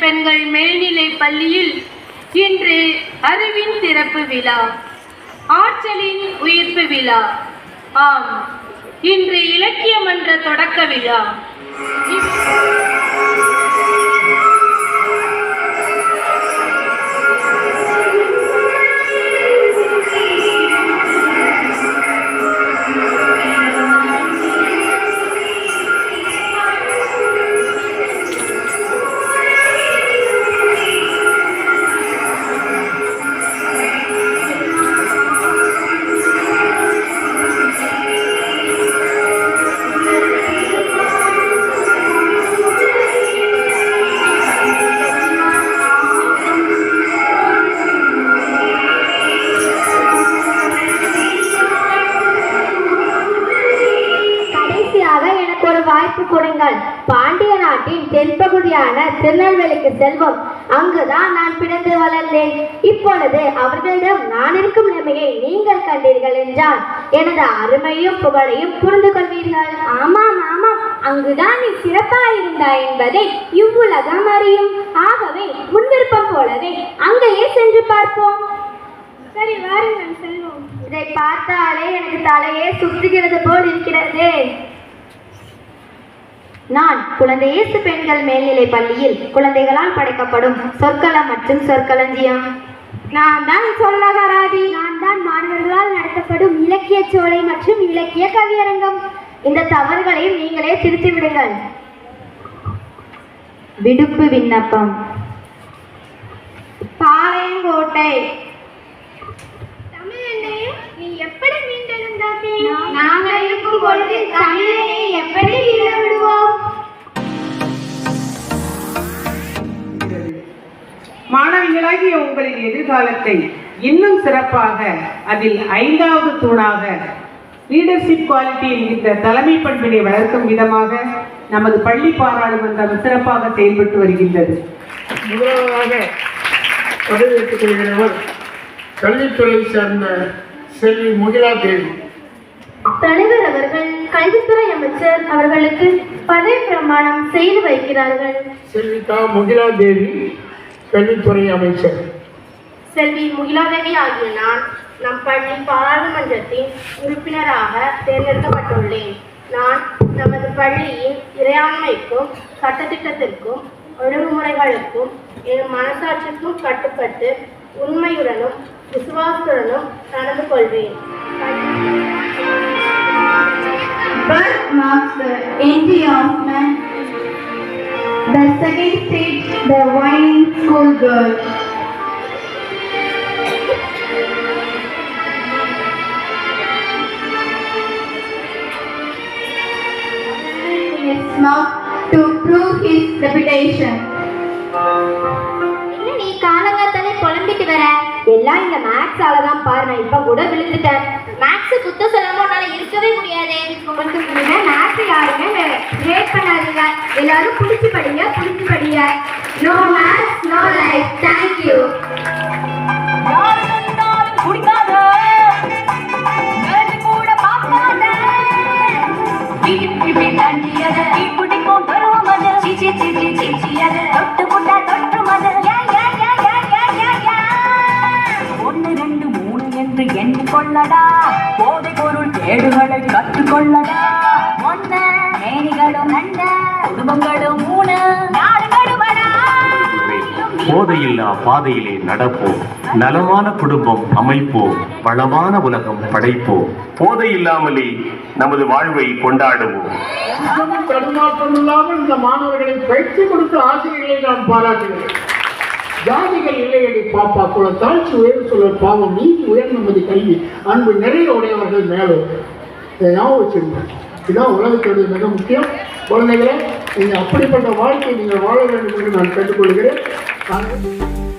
பெண்கள் மேல்நிலை பள்ளியில் இன்று அறிவின் திறப்பு விழா ஆற்றலின் உயிர்ப்பு விழா. ஆம் இன்று இலக்கிய மன்ற தொடக்க விழா. வாய்ப்பு கொடுங்கள். பாண்டிய நாட்டின் தென்பகுதியான திருநெல்வேலிக்கு செல்வோம். அங்குதான் நான் பிறந்து வளர்ந்தேன். இப்பொழுது அவர்களிடம் நான் இருக்கும் நிலைமையை நீங்கள் கண்டீர்கள் என்றால் எனது அருமையும் புகழையும் புரிந்து கொள்வீர்கள். ஆமாம் ஆமாம். அங்குதான் நீ சிறப்பாக இருந்தாய் என்பதை இவ்வுலகம் அறியும். ஆகவே முன்விருப்பம் போலவே அங்கேயே சென்று பார்ப்போம். சரி வாருங்கள் செல்வோம். இதை பார்த்தாலே எனக்கு தலையே சுற்றுகிறது போல் இருக்கிறது. நான் குழந்தை இயேசு பெண்கள் மேல்நிலை பள்ளியில் குழந்தைகளால் படைக்கப்படும் சொற்களம் மற்றும் சொற்களஞ்சியம். நான் தான் சொல்லகராதி நான் தான் மாணவர்களால் நடத்தப்படும் இலக்கிய சோலை மற்றும் இலக்கிய கவியரங்கம். இந்த தவறுகளையும் நீங்களே திருத்தி விடுங்கள். விடுப்பு விண்ணப்பம். பாளையங்கோட்டை. தமிழனே நீ எப்படி மீண்டெழுந்தாதே நாங்கள் இருக்கும் பொழுது தமிழனை எப்படி விடுவோம்? மாணவிகளாகிய உங்களின் எதிர்காலத்தை இன்னும் சிறப்பாக அதில் ஐந்தாவது தூணாக லீடர்ஷிப் குவாலிட்டி என்கின்ற தலைமை பண்பினை வளர்க்கும் விதமாக நமது பள்ளி பாராளுமன்றம் சிறப்பாக செயல்பட்டு வருகின்றது. முதலாவதாக பதவியேற்றுக் கொள்கிறவர் கல்வித்துறை சேர்ந்த செல்வி முகிலா தேவி. தலைவர் அவர்கள் கல்வித்துறை அமைச்சர் அவர்களுக்கு பதவி பிரமாணம் செய்து வைக்கிறார்கள். செல்வி முகிலா தேவி கல்வித்துறை அமைச்சர் செல்வி முகிலாதேவி ஆகிய நான் நம் பள்ளி பாராளுமன்றத்தின் உறுப்பினராக தேர்ந்தெடுக்கப்பட்டுள்ளேன் நான் நமது பள்ளியின் இறையாண்மைக்கும் சட்டத்திட்டத்திற்கும் ஒழுங்குமுறைகளுக்கும் என் மனசாட்சிக்கும் கட்டுப்பட்டு உண்மையுடனும் விசுவாசத்துடனும் நடந்து கொள்வேன் Birth marks the entry of man. The second stage, the whining schoolgirl. His mouth to prove his reputation. என்ன நீ காலங்காத்தாலே புலம்பிட்டு வர எல்லாம் இந்த மேக்ஸால தான் பாரு நான் இப்ப கூட விழுந்துட்டேன் மேக்ஸ் குத்த சொல்லாம உன்னால இருக்கவே முடியாது உங்களுக்கு முடியல மேக்ஸ் யாருமே ரேட் பண்ணாதீங்க எல்லாரும் புடிச்சு படிங்க புடிச்சு படிங்க no maths no life thank you ஒன்னு ரெண்டு மூணு என்று எண்ணிக்கொள்ளடா. போதை பொருள் கேடுகளை கற்றுக்கொள்ளடா. ஒன்ன மேனிகளும் ரெண்ட குடும்பங்களும் மூணு. போதையில்லா பாதையிலே நடப்போம் நலமான குடும்பம் அமைப்போம் வளமான உலகம் படைப்போம் போதை இல்லாமலே நமது வாழ்வை கொண்டாடுவோம். தடுமாற்றம் இல்லாமல் இந்த மாணவர்களை பயிற்சி கொடுத்த ஆசிரியர்களை நான் பாராட்டுகிறேன் ஜாதிகள் இல்லையடி பாப்பா குல தாழ்ச்சி உயர் சொல்ல பாவம் நீதி உயர் நமது கல்வி. அன்பு நிறைய உடையவர்கள் மேலும் இதை ஞாபகம் வச்சிருங்க இதுதான் உலகத்துடைய மிக முக்கியம். குழந்தைகளே நீங்கள் அப்படிப்பட்ட வாழ்க்கை நீங்கள் வாழ வேண்டும் என்று நான் கேட்டுக்கொள்கிறேன். Congress.